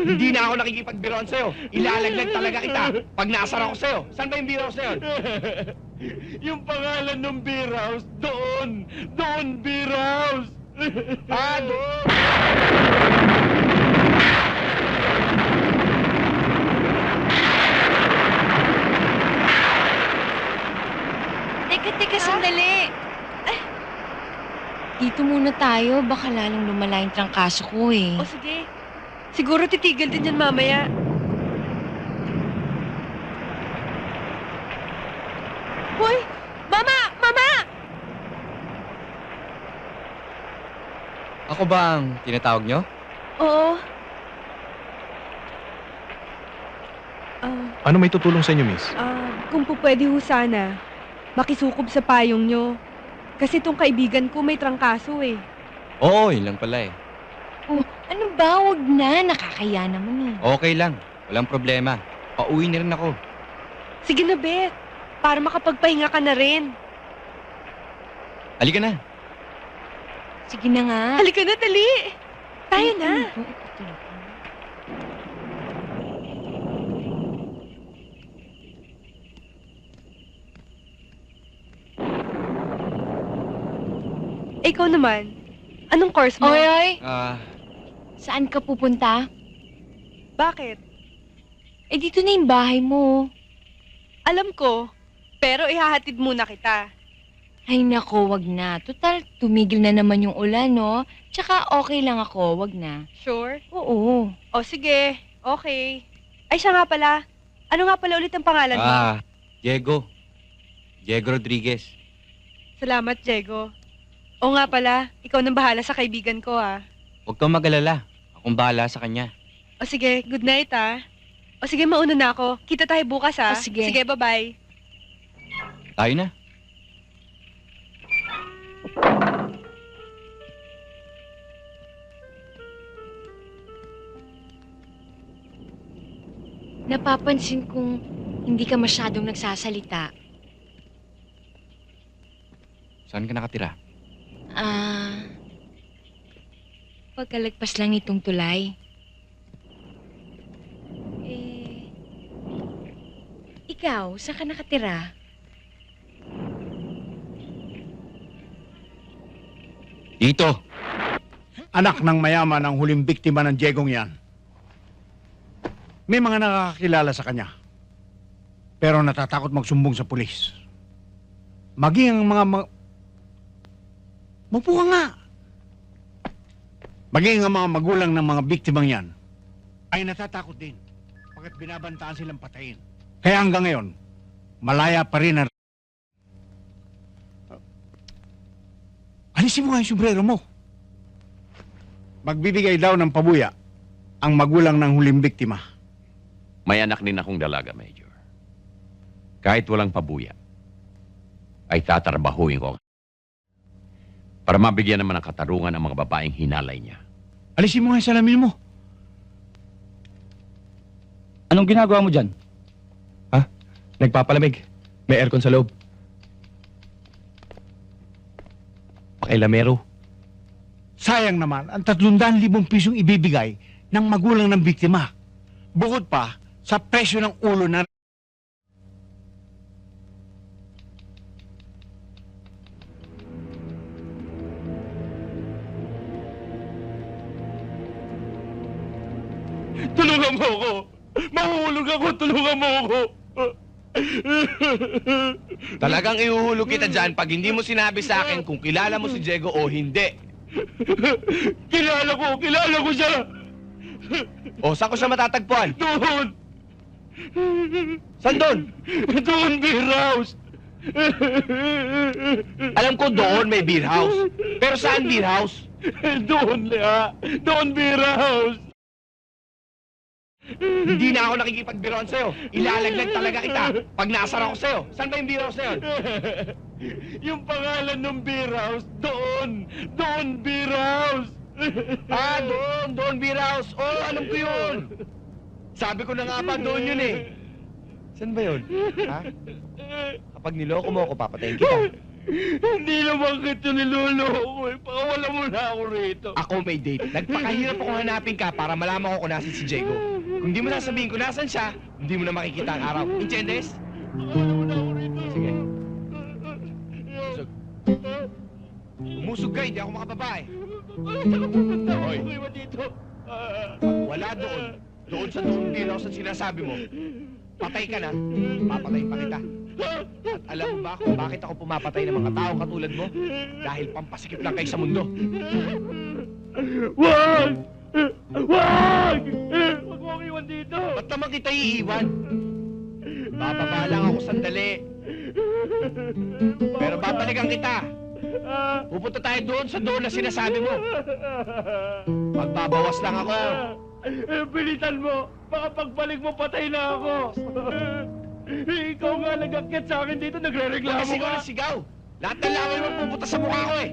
Hindi na ako nakikipagbiroan sa'yo. Ilalaglag talaga kita pag naasar ako sa'yo. Saan ba yung beer house na yun? yung pangalan ng beer house, doon! Doon, beer house! Ah, doon! Teka, teka, sandali. Ay. Dito muna tayo. Baka lalong lumala yung trangkaso ko eh. O sige. Siguro titigil din yan mamaya. Hoy! Mama! Mama! Ako ba ang tinatawag nyo? Oo. Ah, Ano may tutulong sa inyo, miss? ah, kung po pwede ho sana, makisukob sa payong nyo. Kasi tong kaibigan ko may trangkaso eh. Oo, yun lang pala eh. Ano ba? Huwag na. Nakakaya naman eh. Okay lang. Walang problema. Pauwi na rin ako. Sige na, Beth. Para makapagpahinga ka na rin. Halika na. Sige na nga. Halika na, dali. Tayo na. Ikaw naman. Anong course mo? Oy, oy. Ah, Saan ka pupunta? Bakit? Eh, dito na yung bahay mo. Alam ko. Pero ihahatid muna kita. Ay nako, wag na. Total, tumigil na naman yung ulan, no? Tsaka okay lang ako, wag na. Sure? Oo. O sige. Okay. Ay, siya nga pala. Ano nga pala ulit ang pangalan mo? ah, Diego. Diego Rodriguez. Salamat, Diego. O nga pala, ikaw nang bahala sa kaibigan ko, ah. Huwag kang mag-alala. Akong bahala sa kanya. O sige, good night, ah. O sige, mauna na ako. Kita tayo bukas, ah. O, sige. Sige, bye-bye. Tayo na. Napapansin kong hindi ka masyadong nagsasalita. Saan ka nakatira? Ah... pagkalagpas lang nitong tulay. Eh... Ikaw, saan ka nakatira? Dito. Anak ng mayaman ang huling biktima ng Diegong yan. May mga nakakakilala sa kanya. Pero natatakot magsumbong sa pulis. Maging ang mga... Ma- Mapo ka nga! Maging ang mga magulang ng mga biktimang yan ay natatakot din pagkat binabantaan silang patayin. Kaya hanggang ngayon, malaya pa rin ang... Alisin mo nga yung sombrero mo. Magbibigay daw ng pabuya ang magulang ng huling biktima. May anak din akong dalaga, Major. Kahit walang pabuya, ay tatrabahuin ko para mabigyan naman ng katarungan ang mga babaeng hinalay niya. Alisin mo nga yung salamin mo. Anong ginagawa mo dyan? Ha? Nagpapalamig. May aircon sa loob. Pakailamero. Sayang naman ang 300,000 pisong ibibigay ng magulang ng biktima. Bukod pa sa presyo ng ulo na... Tulungan mo ako! Mahuhulog ako! Tulungan mo ako! Talagang ihuhulog kita dyan pag hindi mo sinabi sa akin kung kilala mo si Diego o hindi. kilala ko! Kilala ko siya! O, saan ko siya matatagpuan? Doon! Saan doon? Doon, beer house! Alam ko doon may beer house. Pero saan beer house? Doon, Lea! Doon, beer house! Hindi na ako nakikipagbiroan sa'yo. Ilalaglag talaga kita pag naasar ako sa'yo. Saan ba yung beer house na yun? yung pangalan ng beer house, doon! Doon, beer house! Ah, doon, doon beer house. Oh, alam ko yun. Sabi ko na nga ba, doon yun eh. Saan ba yun? Ha? Kapag niloko mo ako, papatayin kita. Hindi naman kita niloloko eh. Pakawala mo na ako rito. Ako may date. Nagpakahirap ako hanapin ka para malaman ko kung nasan si Diego. Kung di mo nasabihin kung nasan siya, hindi mo na makikita ang araw. Ako rito. Sige. Musog. Umusog ka, hindi ako ka pupunta? Hoy. Ako. Pag wala doon, doon sa doon biraw sa sinasabi mo, patay ka na, papatay pa kita. At alam mo ba kung bakit ako pumapatay ng mga tao katulad mo? Dahil pampasikip lang kayo sa mundo. Wag! Wag! Mo iwan dito. Ba't naman kita iiwan? Bababa lang ako sandali. Pero babalikan kita. Pupunta tayo doon sa doon na sinasabi mo. Magbabawas lang ako. Eh, Bilitan mo. Baka pagbalik mo, patay na ako. Ikaw nga nag-akit sa akin dito, nagre-reklamo ka. ko sigaw. Lahat ng laway mo pupunta sa mukha ko eh.